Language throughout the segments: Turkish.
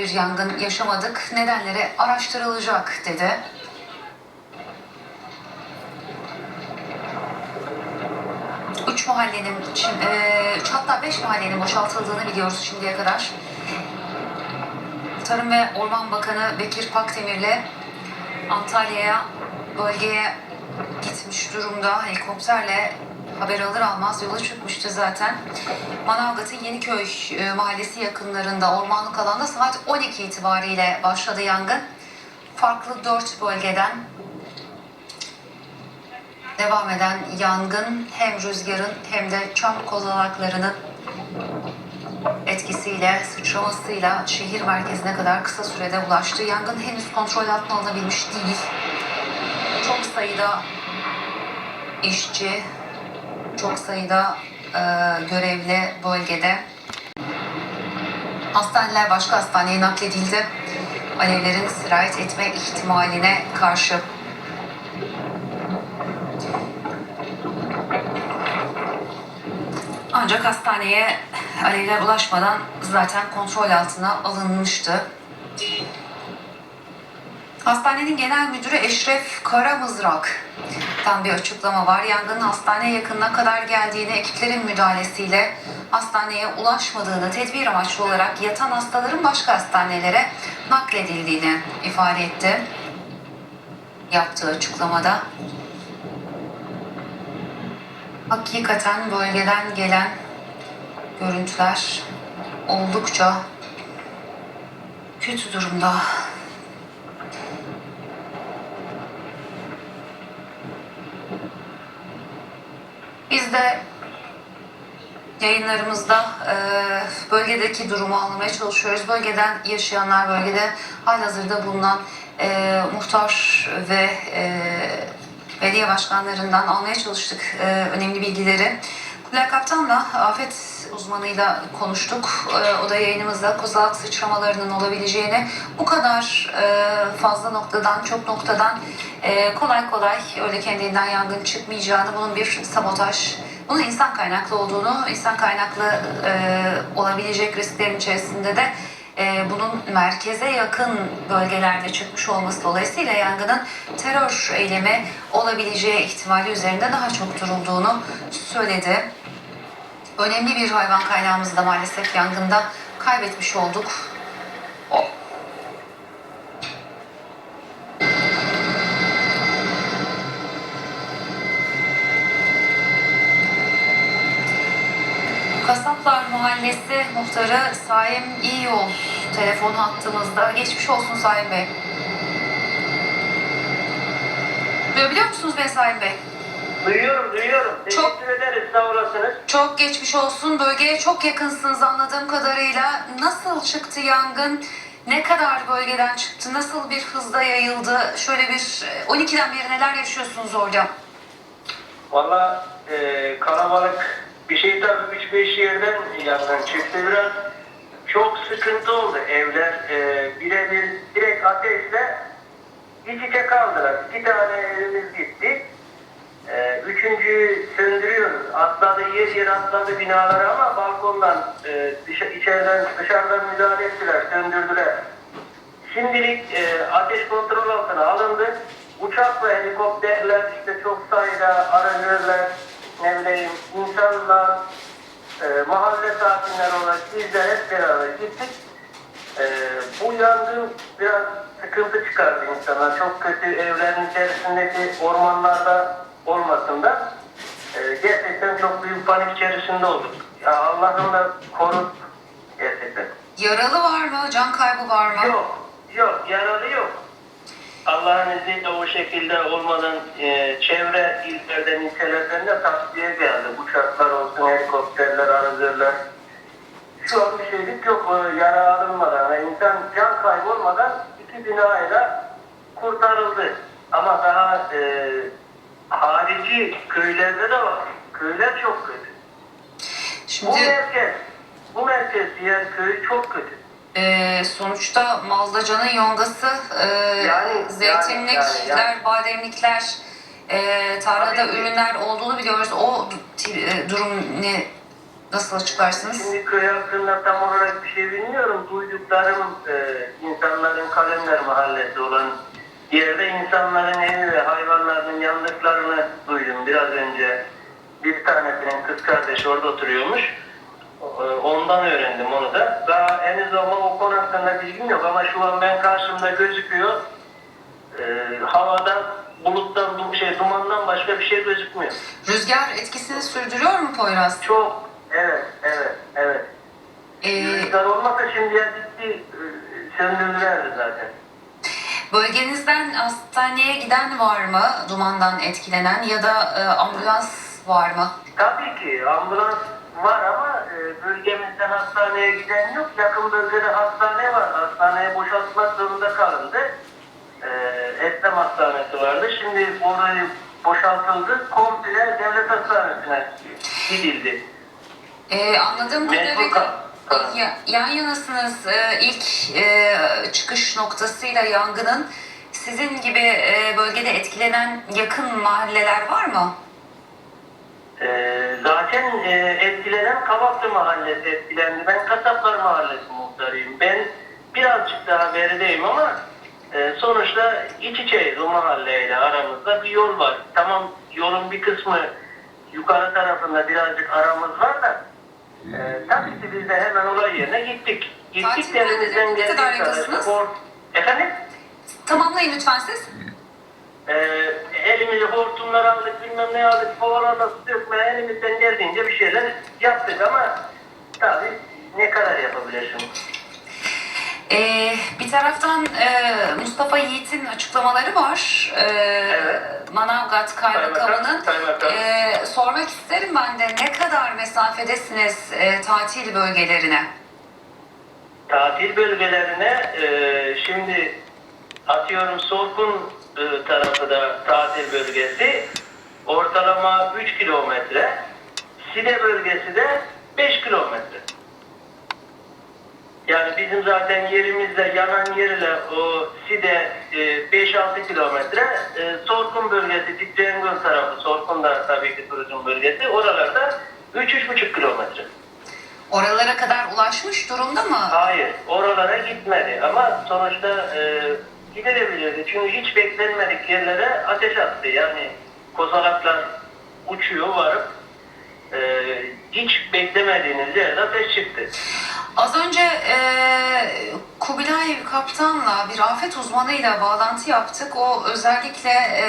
Bir yangın yaşamadık, nedenleri araştırılacak dedi. Üç mahallenin, eee, hatta beş mahallenin boşaltıldığını biliyoruz şimdiye kadar. Tarım ve Orman Bakanı Bekir Pakdemir'le Antalya'ya, bölgeye gitmiş durumda. Helikopterle haber alır almaz yola çıkmıştı zaten. Manavgat'ın Yeniköy e, mahallesi yakınlarında ormanlık alanda saat 12 itibariyle başladı yangın. Farklı dört bölgeden devam eden yangın hem rüzgarın hem de çam kozalaklarının etkisiyle, sıçramasıyla şehir merkezine kadar kısa sürede ulaştı. Yangın henüz kontrol altına alınabilmiş değil. Çok sayıda işçi, çok sayıda e, görevli bölgede. Hastaneler başka hastaneye nakledildi. Alevlerin sirayet etme ihtimaline karşı. Ancak hastaneye alevler ulaşmadan zaten kontrol altına alınmıştı. Hastanenin genel müdürü Eşref Karamızrak'tan bir açıklama var. Yangının hastane yakınına kadar geldiğini, ekiplerin müdahalesiyle hastaneye ulaşmadığını, tedbir amaçlı olarak yatan hastaların başka hastanelere nakledildiğini ifade etti. Yaptığı açıklamada hakikaten bölgeden gelen görüntüler oldukça kötü durumda. De yayınlarımızda e, bölgedeki durumu anlamaya çalışıyoruz. Bölgeden yaşayanlar, bölgede halihazırda bulunan e, muhtar ve e, belediye başkanlarından almaya çalıştık e, önemli bilgileri. Kaptan'la afet uzmanıyla konuştuk. E, o da yayınımızda kozalak sıçramalarının olabileceğini, bu kadar e, fazla noktadan, çok noktadan e, kolay kolay öyle kendinden yangın çıkmayacağını, bunun bir sabotaj, bunun insan kaynaklı olduğunu, insan kaynaklı e, olabilecek risklerin içerisinde de bunun merkeze yakın bölgelerde çıkmış olması dolayısıyla yangının terör eylemi olabileceği ihtimali üzerinde daha çok durulduğunu söyledi. Önemli bir hayvan kaynağımızı da maalesef yangında kaybetmiş olduk. O. Kasaplar Mahallesi muhtarı Saim İyiyol telefon hattımızda. Geçmiş olsun Saim Bey. Duyabiliyor musunuz beni Saim Bey? Duyuyorum, duyuyorum. Çok- Teşekkür ederiz, sağ olasınız. Çok geçmiş olsun. Bölgeye çok yakınsınız anladığım kadarıyla. Nasıl çıktı yangın? Ne kadar bölgeden çıktı? Nasıl bir hızda yayıldı? Şöyle bir e, 12'den beri neler yaşıyorsunuz orada? Valla e, kalabalık bir şey tabii 3-5 yerden yangın çıktı biraz. Çok sıkıntı oldu evler. E, birebir direkt ateşle iç içe kaldılar. İki tane evimiz gitti. E, üçüncüyü söndürüyoruz. Atladı, yer yer atladı binalara ama balkondan e, dışa, içeriden dışarıdan müdahale ettiler, söndürdüler. Şimdilik e, ateş kontrol altına alındı. Uçakla helikopterler, işte çok sayıda aranjörler, ne bileyim insanlar, e, mahalle sakinleri olarak bizler hep beraber gittik. E, bu yangın biraz sıkıntı çıkardı insana. Çok kötü evlerin içerisindeki ormanlarda olmasın da e, gerçekten çok büyük panik içerisinde olduk. Ya Allah'ım da korun gerçekten. Yaralı var mı? Can kaybı var mı? Yok, yok, yaralı yok. Allah'ın izniyle o şekilde olmadan e, çevre illerden, ilçelerden de tasfiye geldi. Uçaklar olsun, helikopterler, arazörler. Şu an bir şeylik yok, e, yara alınmadan. Yani insan can kaybolmadan iki binayla kurtarıldı. Ama daha e, harici köylerde de var. Köyler çok kötü. Bu Şimdi merkez, bu merkez diğer köy çok kötü. e, sonuçta malda canın yongası, e, Yani, zeytinlikler, yani, yani. bademlikler, e, tarlada Tabii ürünler olduğunu biliyoruz. O e, durum ne Nasıl açıklarsınız? Şimdi köy hakkında tam olarak bir şey bilmiyorum. Duyduklarım e, insanların Kalemler mahallesi olan yerde insanların evi ve hayvanların yandıklarını duydum biraz önce. Bir tanesinin kız kardeşi orada oturuyormuş. E, Ondan öğrendim onu da. Daha henüz ama o konu hakkında bilgim yok ama şu an ben karşımda gözüküyor. E, havadan, buluttan, du- şey, dumandan başka bir şey gözükmüyor. Rüzgar etkisini sürdürüyor mu Poyraz? Çok, evet, evet, evet. Ee, Rüzgar olmasa şimdiye gitti, söndürdülerdi zaten. Bölgenizden hastaneye giden var mı dumandan etkilenen ya da e, ambulans var mı? Tabii ki ambulans var ama e, bölgemizden hastaneye giden yok. Yakın bölgede hastane var. Hastaneye boşaltmak zorunda kalındı. E, Esnaf hastanesi vardı. Şimdi orayı boşaltıldı. Komple devlet hastanesine gidildi. Ee, anladığım Mecbur kadarıyla ya, yan yanasınız Ee, ilk e, çıkış noktasıyla yangının sizin gibi e, bölgede etkilenen yakın mahalleler var mı? Ee, zaten e, etkilenen Kavaklı Mahallesi etkilendi. Ben Kasaplar Mahallesi muhtarıyım. Ben birazcık daha berideyim ama e, sonuçta iç içeyiz o mahalleyle aramızda bir yol var. Tamam yolun bir kısmı yukarı tarafında birazcık aramız var da e, tabii ki biz de hemen olay yerine gittik. Gittik Tatilde de elimizden ne kadar geldiği kadar. Efendim? Tamamlayın lütfen siz. Ee, elimizi hortumlar aldık, bilmem ne aldık, kovalarla su dökmeye elimizden geldiğince bir şeyler yaptık ama tabii ne kadar yapabilirsin? Ee, bir taraftan e, Mustafa Yiğit'in açıklamaları var. Ee. Manavgat Kaymakamı'nın. Kaymakam. Ee, sormak isterim ben de ne kadar mesafedesiniz e, tatil bölgelerine? Tatil bölgelerine e, şimdi atıyorum Sorkun e, tarafı da tatil bölgesi ortalama 3 kilometre. Side bölgesi de 5 kilometre. Yani bizim zaten yerimizde yanan yerle o Side e, 5-6 kilometre. E, Sorkun bölgesi, Titrengöl tarafı, Sorkun da tabii ki turizm bölgesi. Oralarda 3-3,5 kilometre. Oralara kadar ulaşmış durumda mı? Hayır, oralara gitmedi ama sonuçta e, gidilebilirdi. Çünkü hiç beklenmedik yerlere ateş attı. Yani kozalaklar uçuyor varıp e, hiç beklemediğiniz yerde ateş çıktı. Az önce e, Kubilay Kaptan'la bir afet uzmanıyla bağlantı yaptık. O özellikle e,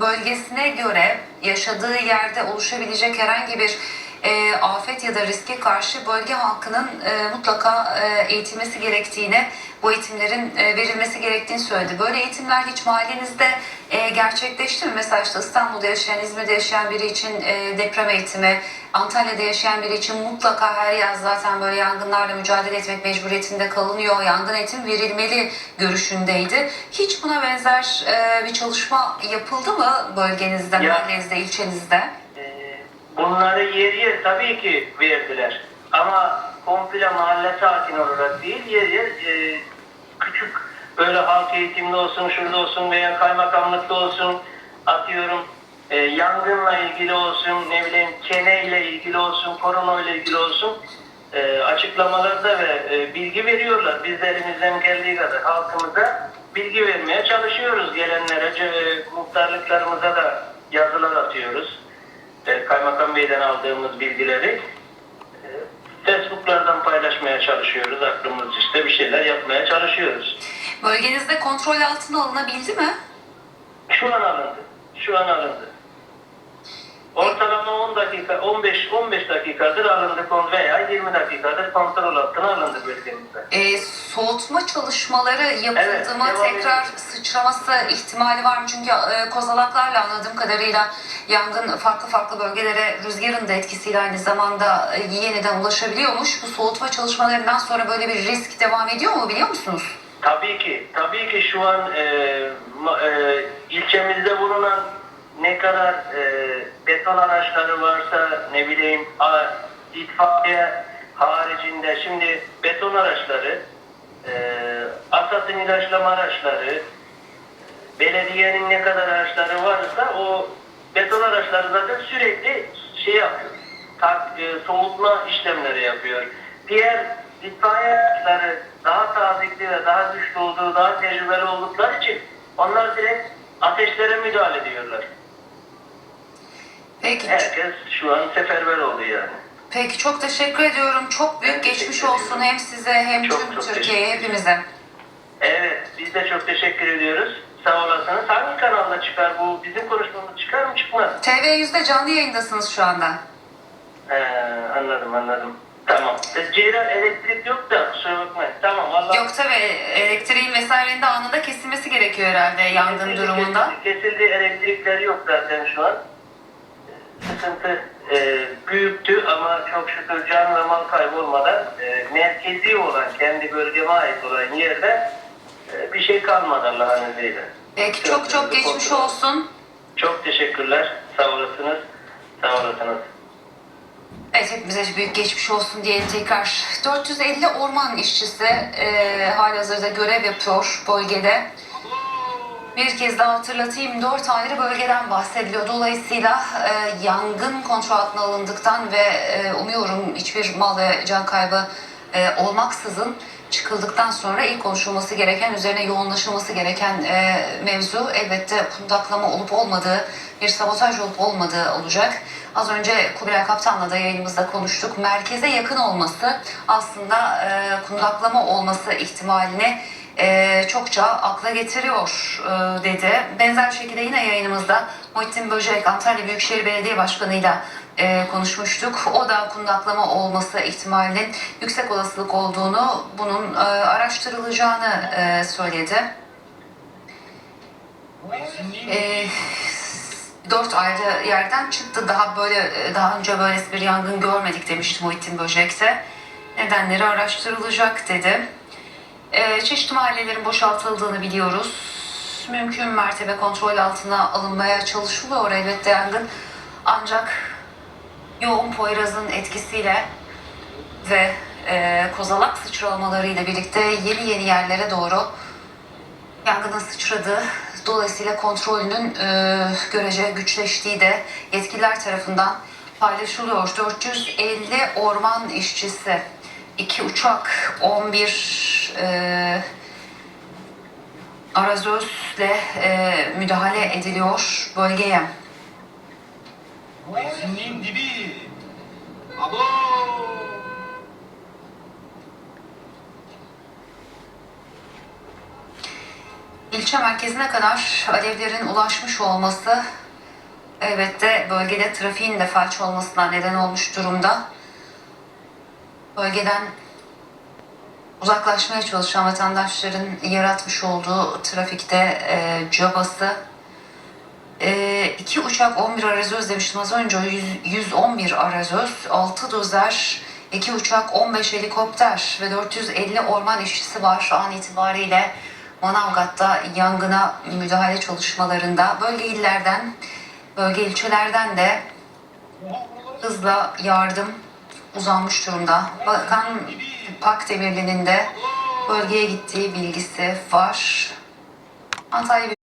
bölgesine göre yaşadığı yerde oluşabilecek herhangi bir e, afet ya da riske karşı bölge halkının e, mutlaka e, eğitilmesi gerektiğini, bu eğitimlerin e, verilmesi gerektiğini söyledi. Böyle eğitimler hiç mahallenizde e, gerçekleşti mi? Mesela işte İstanbul'da yaşayan, İzmir'de yaşayan biri için e, deprem eğitimi, Antalya'da yaşayan biri için mutlaka her yaz zaten böyle yangınlarla mücadele etmek mecburiyetinde kalınıyor. Yangın eğitim verilmeli görüşündeydi. Hiç buna benzer e, bir çalışma yapıldı mı bölgenizde, mahallenizde, ilçenizde? E, bunları yer yer tabii ki verdiler. Ama komple mahalle sakin olarak değil, yer yer e, küçük böyle halk eğitimli olsun, şurada olsun veya kaymakamlıkta olsun atıyorum e, yangınla ilgili olsun, ne bileyim kene ile ilgili olsun, korona ile ilgili olsun e, açıklamalarda ve e, bilgi veriyorlar. Biz de elimizden geldiği kadar halkımıza bilgi vermeye çalışıyoruz. Gelenlere, ce- muhtarlıklarımıza da yazılar atıyoruz. E, Kaymakam Bey'den aldığımız bilgileri e, Facebook'lardan paylaşmaya çalışıyoruz. Aklımız işte bir şeyler yapmaya çalışıyoruz. Bölgenizde kontrol altına alınabildi mi? Şu an alındı. Şu an alındı. Ortalama 10 dakika, 15 15 dakikadır alındı kon- veya 20 dakikadır kontrol altına alındı bölgemizde. E, soğutma çalışmaları yapıldı Evet, mı? Tekrar ediyor. sıçraması ihtimali var mı? Çünkü e, kozalaklarla anladığım kadarıyla yangın farklı farklı bölgelere rüzgarın da etkisiyle aynı zamanda e, yeniden ulaşabiliyormuş. Bu soğutma çalışmalarından sonra böyle bir risk devam ediyor mu biliyor musunuz? Tabii ki, tabii ki şu an e, ma- e, ilçemizde bulunan ne kadar e, beton araçları varsa ne bileyim a, itfaiye haricinde şimdi beton araçları, e, asatın ilaçlama araçları, belediyenin ne kadar araçları varsa o beton araçları zaten sürekli şey yapıyor. tak, e, soğutma işlemleri yapıyor. Diğer itfaiye araçları daha tazikli ve daha güçlü olduğu, daha tecrübeli oldukları için onlar direkt ateşlere müdahale ediyorlar. Peki, Herkes şu an seferber oldu yani. peki çok teşekkür ediyorum. Çok büyük Ben geçmiş teşekkür olsun hem size hem Çok tüm çok Türkiye'ye teşekkür hepimize. Evet, biz de çok teşekkür ediyoruz. Sağ olasınız. Hangi kanalda çıkar bu? Bizim konuşmamız çıkar mı çıkmaz? TV100'de canlı yayındasınız şu anda. He, anladım anladım. Tamam. E, Ceylan elektrik yok da kusura bakmayın. Tamam Allah. Yok tabii elektriğin vesairenin de anında kesilmesi gerekiyor herhalde yangın Kesildi, durumunda. Kesildi, kesildi. elektrikler yok zaten şu an. Sıkıntı e, büyüktü ama çok şükür can ve mal kaybı olmadan e, merkezi olan, kendi bölgeme ait olan yerde e, bir şey kalmadı Allah'ın izniyle. Peki çok çok geçmiş olsun. Çok teşekkürler. Sağ olasınız. Sağ olasınız. Evet hepimize büyük geçmiş olsun diyelim tekrar. 450 orman işçisi e, halihazırda görev yapıyor bölgede. Bir kez daha hatırlatayım 4 ayrı bölgeden bahsediliyor. Dolayısıyla e, yangın kontrol altına alındıktan ve e, umuyorum hiçbir mal ve can kaybı e, olmaksızın çıkıldıktan sonra ilk konuşulması gereken, üzerine yoğunlaşılması gereken e, mevzu elbette kundaklama olup olmadığı, bir sabotaj olup olmadığı olacak. Az önce Kubilay Kaptan'la da yayınımızda konuştuk. Merkeze yakın olması aslında e, kundaklama olması ihtimalini e, çokça akla getiriyor e, dedi. Benzer şekilde yine yayınımızda Muhittin Böcek Antalya Büyükşehir Belediye Başkanı'yla e, konuşmuştuk. O da kundaklama olması ihtimalinin yüksek olasılık olduğunu, bunun e, araştırılacağını e, söyledi. E, dört ayrı yerden çıktı. Daha böyle daha önce böylesi bir yangın görmedik demişti Muhittin Böcek'te. Nedenleri araştırılacak dedi. Ee, çeşitli mahallelerin boşaltıldığını biliyoruz. Mümkün mertebe kontrol altına alınmaya çalışılıyor elbette yangın. Ancak yoğun Poyraz'ın etkisiyle ve e, kozalak sıçralamalarıyla birlikte yeni yeni yerlere doğru yangının sıçradığı, dolayısıyla kontrolünün e, görece güçleştiği de yetkililer tarafından paylaşılıyor. 450 orman işçisi, 2 uçak, 11 ee, e, arazözle e, müdahale ediliyor bölgeye. İlçe merkezine kadar alevlerin ulaşmış olması elbette bölgede trafiğin de felç olmasına neden olmuş durumda. Bölgeden uzaklaşmaya çalışan vatandaşların yaratmış olduğu trafikte e, cabası. E, iki uçak 11 arazöz demiştim az önce 100, 111 arazöz 6 dozer 2 uçak 15 helikopter ve 450 orman işçisi var. An itibariyle Manavgat'ta yangına müdahale çalışmalarında bölge illerden bölge ilçelerden de hızla yardım uzanmış durumda. Bakan Pakdemirli'nin de bölgeye gittiği bilgisi var. Antalya